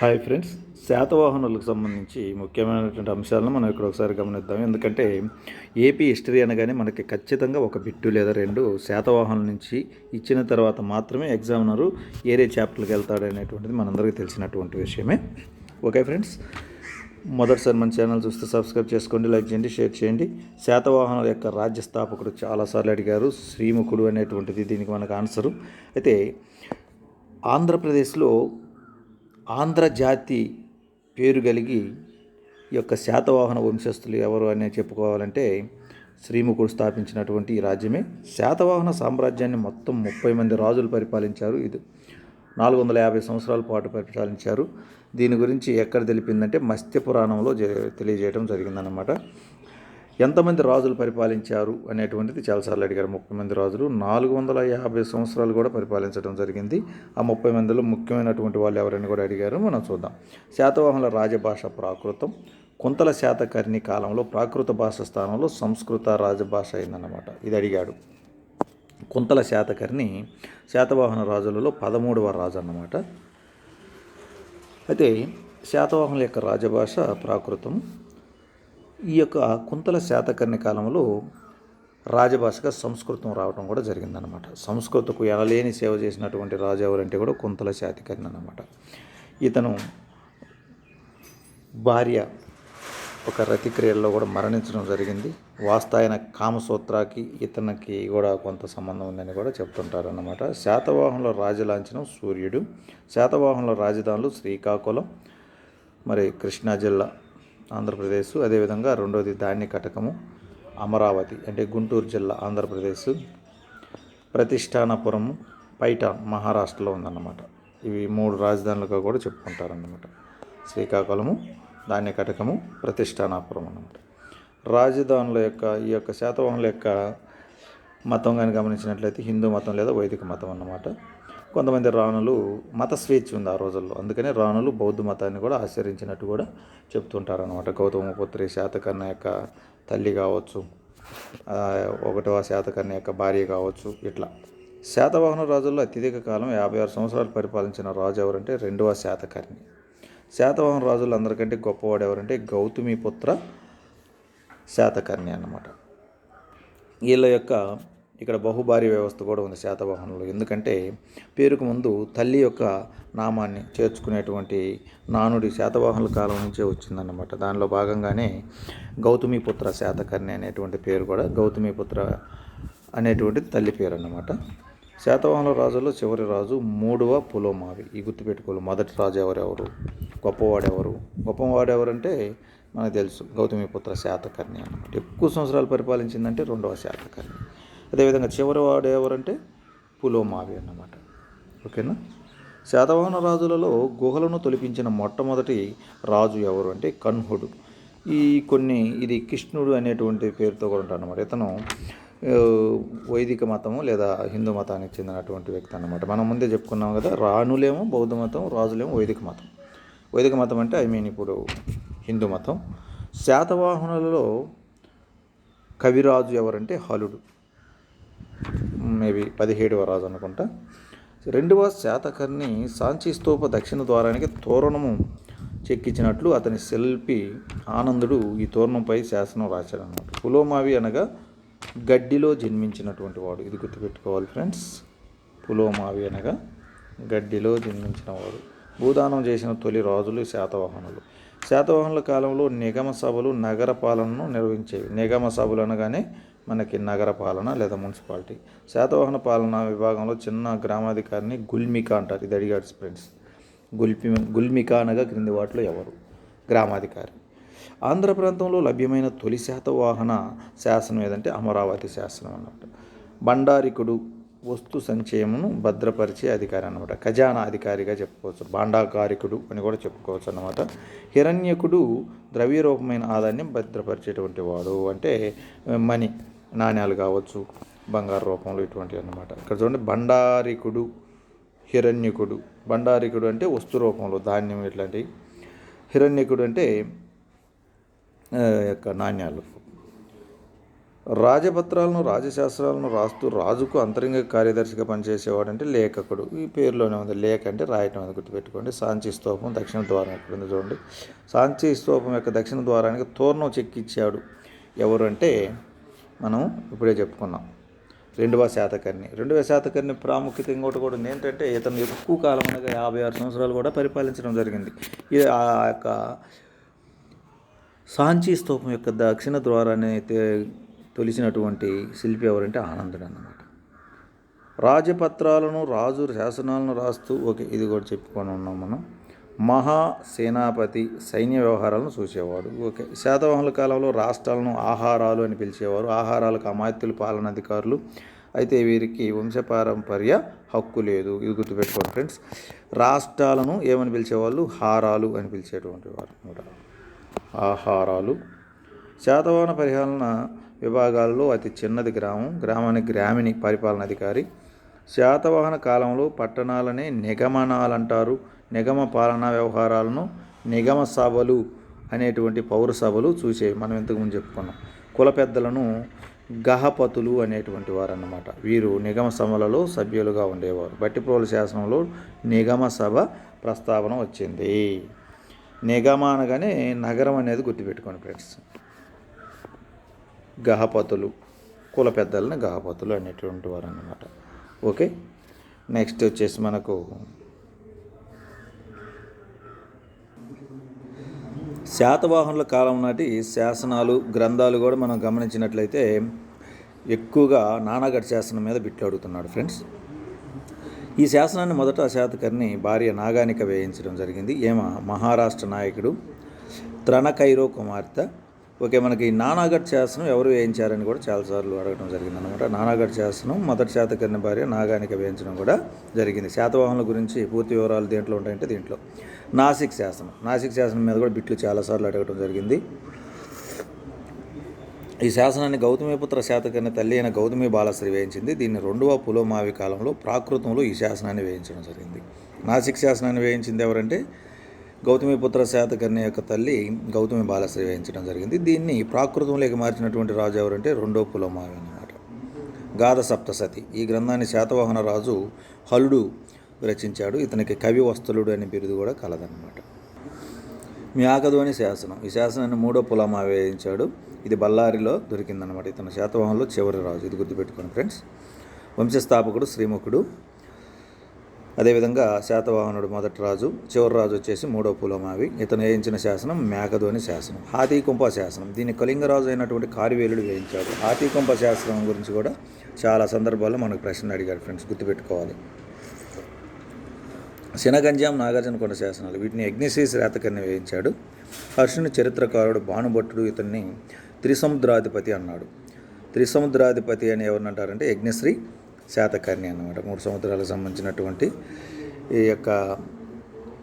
Hi friends. శాతవాహనులకు సంబంధించి ముఖ్యమైనటువంటి అంశాలను మనం ఇక్కడ ఒకసారి గమనిద్దాం. ఎందుకంటే ఏపీ హిస్టరీ అనగానే మనకి ఖచ్చితంగా ఒక బిట్టు లేదా రెండు శాతవాహనుల నుంచి ఇచ్చిన తర్వాత మాత్రమే ఎగ్జామినరు ఏరే చాప్టర్కి వెళ్తాడు అనేటువంటిది మనందరికీ తెలిసినటువంటి విషయమే. Okay friends. మొదటిసారి మన ఛానల్ చూస్తే సబ్స్క్రైబ్ చేసుకోండి లైక్ చేయండి షేర్ చేయండి. శాతవాహనుల యొక్క రాజ్య స్థాపకుడు చాలాసార్లు అడిగారు శ్రీముఖుడు అనేటువంటిది దీనికి మనకు ఆన్సరు. అయితే ఆంధ్రప్రదేశ్లో ఆంధ్రజాతి పేరు కలిగి ఈ యొక్క శాతవాహన వంశస్థులు ఎవరు అని చెప్పుకోవాలంటే శ్రీముఖుడు స్థాపించినటువంటి ఈ రాజ్యమే. శాతవాహన సామ్రాజ్యాన్ని మొత్తం ముప్పై మంది రాజులు పరిపాలించారు. ఇది నాలుగు వందల యాభై సంవత్సరాల పాటు పరిపాలించారు. దీని గురించి ఎక్కడ తెలిపిందంటే మత్స్య పురాణంలో తెలియజేయడం జరిగిందనమాట ఎంతమంది రాజులు పరిపాలించారు అనేటువంటిది చాలాసార్లు అడిగారు. ముప్పై మంది రాజులు నాలుగు వందల యాభై సంవత్సరాలు కూడా పరిపాలించడం జరిగింది. ఆ ముప్పై మందిలో ముఖ్యమైనటువంటి వాళ్ళు ఎవరని కూడా అడిగారు. మనం చూద్దాం. శాతవాహనుల రాజభాష ప్రాకృతం. కుంతల శాతకర్ణి కాలంలో ప్రాకృత భాష స్థానంలో సంస్కృత రాజభాష అయిందన్నమాట. ఇది అడిగాడు. కుంతల శాతకర్ణి శాతవాహన రాజులలో పదమూడవ రాజు అన్నమాట. అయితే శాతవాహనుల యొక్క రాజభాష ప్రాకృతం. ఈ యొక్క కుంతల శాతకర్ణి కాలంలో రాజభాషగా సంస్కృతం రావడం కూడా జరిగిందనమాట సంస్కృతకు ఎనలేని సేవ చేసినటువంటి రాజు ఎవరంటే కూడా కుంతల శాతకర్ణి అనమాట ఇతను భార్య ఒక రతిక్రియల్లో కూడా మరణించడం జరిగింది. వాస్తాయన కామసూత్రాకి ఇతనికి కూడా కొంత సంబంధం ఉందని కూడా చెప్తుంటారన్నమాట. అన్నమాట రాజలాంఛనం సూర్యుడు. శాతవాహనుల రాజధానులు శ్రీకాకుళం. మరి కృష్ణా జిల్లా ఆంధ్రప్రదేశ్ అదేవిధంగా రెండవది ధాన్య కటకము అమరావతి అంటే గుంటూరు జిల్లా ఆంధ్రప్రదేశ్. ప్రతిష్టానపురం పైటాన్ మహారాష్ట్రలో ఉందన్నమాట. ఇవి మూడు రాజధానులుగా కూడా చెప్పుకుంటారన్నమాట. శ్రీకాకుళము ధాన్య కటకము ప్రతిష్టానాపురం అన్నమాట. రాజధానుల యొక్క ఈ యొక్క శాతవాహనుల యొక్క మతం కానీ గమనించినట్లయితే హిందూ మతం లేదా వైదిక మతం అన్నమాట. కొంతమంది రాణులు మత స్వేచ్ఛ ఉంది ఆ రోజుల్లో. అందుకనే రాణులు బౌద్ధ మతాన్ని కూడా ఆచరించినట్టు కూడా చెప్తుంటారనమాట గౌతమ పుత్రి శాతకర్ణ యొక్క తల్లి కావచ్చు ఒకటవ శాతకర్ణి యొక్క భార్య కావచ్చు ఇట్లా. శాతవాహన రాజుల్లో అత్యధిక కాలం యాభై ఆరు సంవత్సరాలు పరిపాలించిన రాజు ఎవరంటే రెండవ శాతకర్ణి. శాతవాహన రాజులు అందరికంటే గొప్పవాడు ఎవరంటే గౌతమి పుత్ర శాతకర్ణి అన్నమాట. వీళ్ళ యొక్క ఇక్కడ బహుభార్య వ్యవస్థ కూడా ఉంది శాతవాహనంలో ఎందుకంటే పేరుకు ముందు తల్లి యొక్క నామాన్ని చేర్చుకునేటువంటి నానుడి శాతవాహనుల కాలం నుంచే వచ్చిందన్నమాట. దానిలో భాగంగానే గౌతమిపుత్ర శాతకర్ణి అనేటువంటి పేరు కూడా గౌతమిపుత్ర అనేటువంటి తల్లి పేరు అన్నమాట శాతవాహనుల రాజుల్లో చివరి రాజు మూడవ పులోమావి. ఈ గుర్తుపెట్టుకోవాలి మొదటి రాజు ఎవరెవరు గొప్పవాడెవరు గొప్పవాడెవరంటే మనకు తెలుసు గౌతమిపుత్ర శాతకర్ణి అన్నమాట. ఎక్కువ సంవత్సరాలు పరిపాలించిందంటే రెండవ శాతకర్ణి. అదేవిధంగా చివరి వాడు ఎవరంటే పులోమావి అన్నమాట. ఓకేనా? శాతవాహన రాజులలో గుహలను తొలిపించిన మొట్టమొదటి రాజు ఎవరు అంటే కన్హుడు. ఈ కొన్ని ఇది కృష్ణుడు అనేటువంటి పేరుతో కూడా ఉంటాడు అనమాట ఇతను వైదిక మతము లేదా హిందూ మతానికి చెందినటువంటి వ్యక్తి అన్నమాట. మనం ముందే చెప్పుకున్నాం కదా రాణులేమో బౌద్ధ మతం రాజులేమో వైదిక మతం. వైదిక మతం అంటే ఐ మీన్ ఇప్పుడు హిందూ మతం. శాతవాహనులలో కవిరాజు ఎవరంటే హలుడు. మేబీ పదిహేడవ రాజు అనుకుంటా. రెండవ శాతకర్ణి సాంచి స్తూప దక్షిణ ద్వారానికి తోరణము చెక్కించినట్లు అతని శిల్పి ఆనందుడు ఈ తోరణంపై శాసనం రాశాడు అన్నమాట పులోమావి అనగా గడ్డిలో జన్మించినటువంటి వాడు. ఇది గుర్తుపెట్టుకోవాలి ఫ్రెండ్స్. పులోమావి అనగా గడ్డిలో జన్మించిన వాడు భూదానం చేసిన తొలి రాజులు శాతవాహనులు. శాతవాహనుల కాలంలో నిగమ సభలు నగర పాలనను నిర్వహించేవి. నిగమ సభలు అనగానే మనకి నగర పాలన లేదా మున్సిపాలిటీ. శాతవాహన పాలన విభాగంలో చిన్న గ్రామాధికారిని గుల్మిక అంటారు. ఇది అడిగాడు ఫ్రెండ్స్ గుల్పి గుల్మిక అనగా క్రింది వాటిలో ఎవరు? గ్రామాధికారి. ఆంధ్ర ప్రాంతంలో లభ్యమైన తొలి శాతవాహన శాసనం ఏదంటే అమరావతి శాసనం అన్నమాట. బండారికుడు వస్తు సంచయమును భద్రపరిచే అధికారి అన్నమాట. ఖజానా అధికారిగా చెప్పుకోవచ్చు. బాండాకారికుడు అని కూడా చెప్పుకోవచ్చు అన్నమాట. హిరణ్యకుడు ద్రవ్య రూపమైన భద్రపరిచేటువంటి వాడు అంటే మనీ నాణ్యాలు కావచ్చు బంగారు రూపంలో ఇటువంటివి అన్నమాట. ఇక్కడ చూడండి బండారికుడు హిరణ్యకుడు. భండారికుడు అంటే వస్తు రూపంలో ధాన్యం ఇట్లాంటివి. హిరణ్యకుడు అంటే యొక్క నాణ్యాలు. రాజపత్రాలను రాజశాస్త్రాలను రాస్తూ రాజుకు అంతరంగ కార్యదర్శిగా పనిచేసేవాడు అంటే లేఖకుడు. ఈ పేరులోనే ఉంది. లేఖ అంటే రాయటం అది గుర్తుపెట్టుకోండి. సాంచి స్తూపం దక్షిణ ద్వారం ఎక్కడ ఉంది చూడండి. సాంచి స్తూపం యొక్క దక్షిణ ద్వారానికి తోరణం చెక్కిచ్చాడు ఎవరు అంటే మనం ఇప్పుడే చెప్పుకున్నాం. రెండవ శాతకర్ణి. రెండవ శాతకర్ణి ప్రాముఖ్యత ఇంకోటి కూడా ఏంటంటే ఇతను ఎక్కువ కాలం అనగా యాభై ఆరు సంవత్సరాలు కూడా పరిపాలించడం జరిగింది. ఇది ఆ యొక్క సాంచీ స్తూపం యొక్క దక్షిణ ద్వారాన్ని తొలిసినటువంటి తొలిచినటువంటి శిల్పి ఎవరంటే ఆనందుడు అన్నమాట. రాజపత్రాలను రాజు శాసనాలను రాస్తూ ఓకే ఇది కూడా చెప్పుకొని ఉన్నాం మనం. మహా సేనాపతి సైన్య వ్యవహారాలను చూసేవాడు ఓకే. శాతవాహనుల కాలంలో రాష్ట్రాలను ఆహారాలు అని పిలిచేవారు. ఆహారాలకు అమాత్యులు పాలనాధికారులు అయితే వీరికి వంశపారంపర్య హక్కు లేదు. ఇది గుర్తుపెట్టుకోండి ఫ్రెండ్స్. రాష్ట్రాలను ఏమని పిలిచేవాళ్ళు? హారాలు అని పిలిచేటువంటి వారు అనమాట ఆహారాలు. శాతవాహన పరిపాలన విభాగాల్లో అతి చిన్నది గ్రామం. గ్రామానికి గ్రామిణి పరిపాలనాధికారి శాతవాహన కాలంలో పట్టణాలనే నిగమనాలంటారు. నిగమ పాలనా వ్యవహారాలను నిగమ సభలు అనేటువంటి పౌర సభలు చూసేవి మనం ఇంతకుముందు చెప్పుకున్నాం. కుల పెద్దలను గహపతులు అనేటువంటి వారు అన్నమాట వీరు నిగమ సభలలో సభ్యులుగా ఉండేవారు. బట్టిప్రోలు శాసనంలో నిగమ సభ ప్రస్తావన వచ్చింది. నిగమ అనగానే నగరం అనేది గుర్తుపెట్టుకోండి ఫ్రెండ్స్. గహపతులు కుల పెద్దలని గహపతులు అనేటువంటి వారు అన్నమాట ఓకే నెక్స్ట్ వచ్చేసి మనకు శాతవాహనుల కాలం నాటి శాసనాలు గ్రంథాలు కూడా మనం గమనించినట్లయితే ఎక్కువగా నానాగఢ్ శాసనం మీద బిట్లు అడుగుతున్నాడు ఫ్రెండ్స్. ఈ శాసనాన్ని మొదట శాతకర్ణి భార్య నాగానిక వేయించడం జరిగింది. ఏమ? మహారాష్ట్ర నాయకుడు త్రణకైరో కుమార్తె. ఓకే మనకి నానాగఢ్ శాసనం ఎవరు వేయించారని కూడా చాలాసార్లు అడగడం జరిగింది అనమాట నానాఘట్ శాసనం మొదటి శాతకర్ణి భార్య నాగానిక వేయించడం కూడా జరిగింది. శాతవాహనుల గురించి పూర్తి వివరాలు దేంట్లో ఉంటాయంటే దీంట్లో. నాసిక్ శాసనం నాసిక్ శాసనం మీద కూడా బిట్లు చాలాసార్లు అడగడం జరిగింది. ఈ శాసనాన్ని గౌతమిపుత్ర శాతకర్ణి తల్లి అయిన గౌతమి బాలశ్రీ వేయించింది. దీన్ని రెండవ పులోమావి కాలంలో ప్రాకృతంలో ఈ శాసనాన్ని వేయించడం జరిగింది. నాసిక్ శాసనాన్ని వేయించింది ఎవరంటే గౌతమిపుత్ర శాతకర్ణి యొక్క తల్లి గౌతమి బాలశ్రీ వేయించడం జరిగింది. దీన్ని ప్రాకృతంలోకి మార్చినటువంటి రాజు ఎవరంటే రెండో పులమావి అన్నమాట. గాథ సప్తసతి ఈ గ్రంథాన్ని శాతవాహన రాజు హలుడు రచించాడు. ఇతనికి కవి వస్తులుడు అనే బిరుదు కూడా కలదన్నమాట. మ్యాకధోని శాసనం. ఈ శాసనాన్ని మూడో పులమా వేయించాడు ఇది బళ్ళారిలో దొరికిందనమాట ఇతను శాతవాహనంలో చివరి రాజు. ఇది గుర్తుపెట్టుకోండి ఫ్రెండ్స్. వంశస్థాపకుడు శ్రీముఖుడు అదేవిధంగా శాతవాహనుడు మొదటి రాజు చివరి రాజు వచ్చేసి మూడో పులమావి. ఇతను వేయించిన శాసనం మేకధోని శాసనం హాతీకుంప శాసనం. దీన్ని కళింగరాజు అయినటువంటి కారివేలుడు వేయించాడు. హాతీకుంప శాసనం గురించి కూడా చాలా సందర్భాల్లో మనకు ప్రశ్న అడిగాడు ఫ్రెండ్స్ గుర్తుపెట్టుకోవాలి. శనగంజాం నాగార్జునకొండ శాసనాలు వీటిని యజ్ఞశ్రీ శ్రాతకర్ణి వేయించాడు. హర్షుని చరిత్రకారుడు భానుభట్టుడు ఇతన్ని త్రిసముద్రాధిపతి అన్నాడు. త్రిసముద్రాధిపతి అని ఎవరినంటారంటే యజ్ఞశ్రీ శాతకర్ణి అనమాట మూడు సంవత్సరాలకు సంబంధించినటువంటి ఈ యొక్క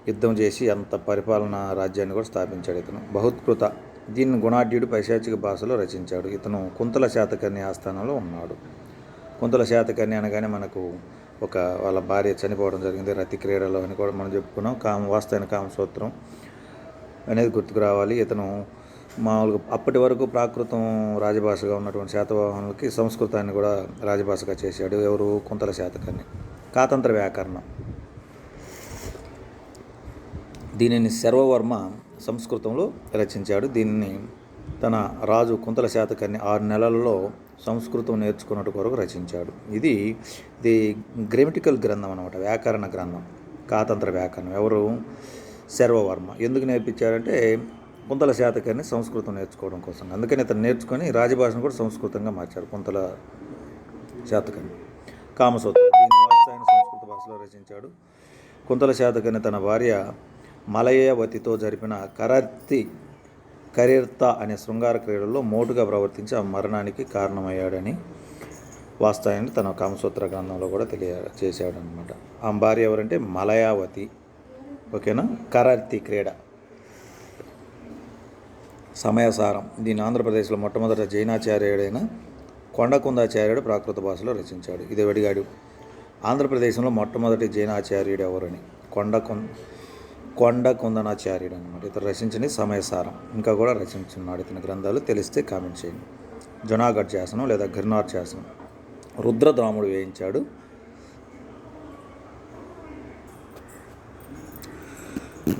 యుద్ధం చేసి అంత పరిపాలన రాజ్యాన్ని కూడా స్థాపించాడు ఇతను. బహుత్కృత. దీన్ని గుణాఢ్యుడు పైశాచిక భాషలో రచించాడు. ఇతను కుంతల శాతకర్ణి ఆస్థానంలో ఉన్నాడు. కుంతల శాతకర్ణి అనగానే మనకు ఒక వాళ్ళ భార్య చనిపోవడం జరిగింది. రతి క్రీడలో అని కూడా మనం చెప్పుకున్నాం. కామ వాస్తైన కామసూత్రం అనేది గుర్తుకు రావాలి. ఇతను మామూలుగా అప్పటి వరకు ప్రాకృతం రాజభాషగా ఉన్నటువంటి శాతవాహనులకి సంస్కృతాన్ని కూడా రాజభాషగా చేశాడు ఎవరు? కుంతల శాతకాన్ని కాతంత్ర వ్యాకరణం. దీనిని శర్వవర్మ సంస్కృతంలో రచించాడు. దీనిని తన రాజు కుంతల శాతకాన్ని ఆరు నెలల్లో సంస్కృతం నేర్చుకున్నట్టు కొరకు రచించాడు. ఇది ఇది గ్రామటికల్ గ్రంథం అనమాట వ్యాకరణ గ్రంథం. కాతంత్ర వ్యాకరణం. ఎవరు? శర్వవర్మ. ఎందుకు నేర్పించారంటే కుంతల శాతకర్ణి సంస్కృతం నేర్చుకోవడం కోసం. అందుకని ఇతను నేర్చుకొని రాజభాషను కూడా సంస్కృతంగా మార్చారు కుంతల శాతకర్ణి కామసూత్రం. దీని వాత్సాయన సంస్కృత భాషలో రచించాడు. కుంతల శాతకర్ణి తన భార్య మలయవతితో జరిపిన కరర్తి కరీర్త అనే శృంగార క్రీడల్లో మోటుగా ప్రవర్తించి ఆ మరణానికి కారణమయ్యాడని వాస్తాయని తన కామసూత్ర గ్రంథంలో కూడా తెలియ చేశాడనమాట ఆ భార్య ఎవరంటే మలయావతి. ఓకేనా? కరార్తి క్రీడ. సమయసారం. దీన్ని ఆంధ్రప్రదేశ్లో మొట్టమొదట జైనాచార్యుడైన కొండకుందాచార్యుడు ప్రాకృత భాషలో రచించాడు. ఇది వెడిగాడు. ఆంధ్రప్రదేశ్లో మొట్టమొదటి జైనాచార్యుడు ఎవరని? కొండకొం కొండ కుందనాచార్యుడు అనమాట ఇతను రచించిన సమయసారం. ఇంకా కూడా రచించున్నాడు ఇతని గ్రంథాలు. తెలిస్తే కామెంట్ చేయండి. జునాగఢ్ శాసనం లేదా గిర్నార్ శాసనం. రుద్రద్రాముడు వేయించాడు.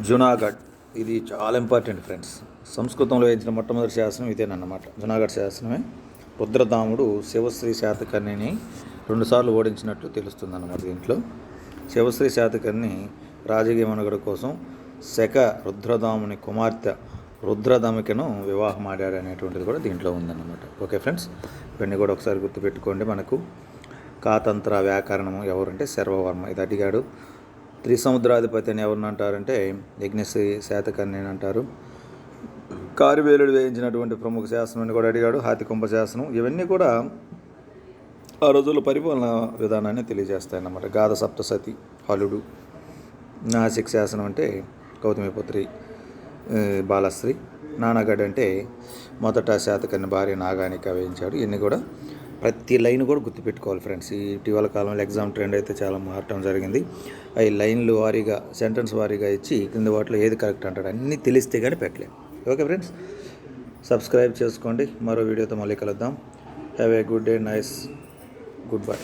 జునాగఢ్. ఇది చాలా ఇంపార్టెంట్ ఫ్రెండ్స్. సంస్కృతంలో వేయించిన మొట్టమొదటి శాసనం ఇదేనన్నమాట. జునాగఢ్ శాసనమే. రుద్రదాముడు శివశ్రీ శాతకర్ణిని రెండుసార్లు ఓడించినట్లు తెలుస్తుంది అన్నమాట దీంట్లో. శివశ్రీ శాతకర్ణి రాజకీయ మనుగడ కోసం శక రుద్రదాముని కుమార్తె రుద్రదమికను వివాహం ఆడాడు అనేటువంటిది కూడా దీంట్లో ఉందన్నమాట. ఓకే ఫ్రెండ్స్ ఇవన్నీ కూడా ఒకసారి గుర్తుపెట్టుకోండి మనకు. కాతంత్ర వ్యాకరణము ఎవరంటే శర్వవర్మ. ఇది అడిగాడు. త్రిసముద్రాధిపతి అని ఎవరిని అంటారంటే యజ్ఞశ్రీ శాతకర్ణి అని అంటారు. కారివేలుడు వేయించినటువంటి ప్రముఖ శాసనాన్ని కూడా అడిగాడు హాతికుంభ శాసనం. ఇవన్నీ కూడా ఆ రోజుల్లో పరిపాలన విధానాన్ని తెలియజేస్తాయి అన్నమాట గాథ సప్తసతి హలుడు నాసిక్ శాసనం అంటే గౌతమిపుత్రి బాలశ్రీ నానాగఢ్ అంటే మొదట శాతకర్ణి భార్య నాగానిక వేయించాడు. ఇవన్నీ కూడా ప్రతి లైన్ కూడా గుర్తుపెట్టుకోవాలి ఫ్రెండ్స్. ఈ ఇటీవల కాలంలో ఎగ్జామ్ ట్రెండ్ అయితే చాలా మారటం జరిగింది. అవి లైన్లు వారీగా సెంటెన్స్ వారీగా ఇచ్చి కింద వాటిలో ఏది కరెక్ట్ అంటాడు అన్నీ తెలిస్తే కానీ పెట్టలేము ఓకే ఫ్రెండ్స్ సబ్స్క్రైబ్ చేసుకోండి. మరో వీడియోతో మళ్ళీ కలుద్దాం. Have a good day nice good bye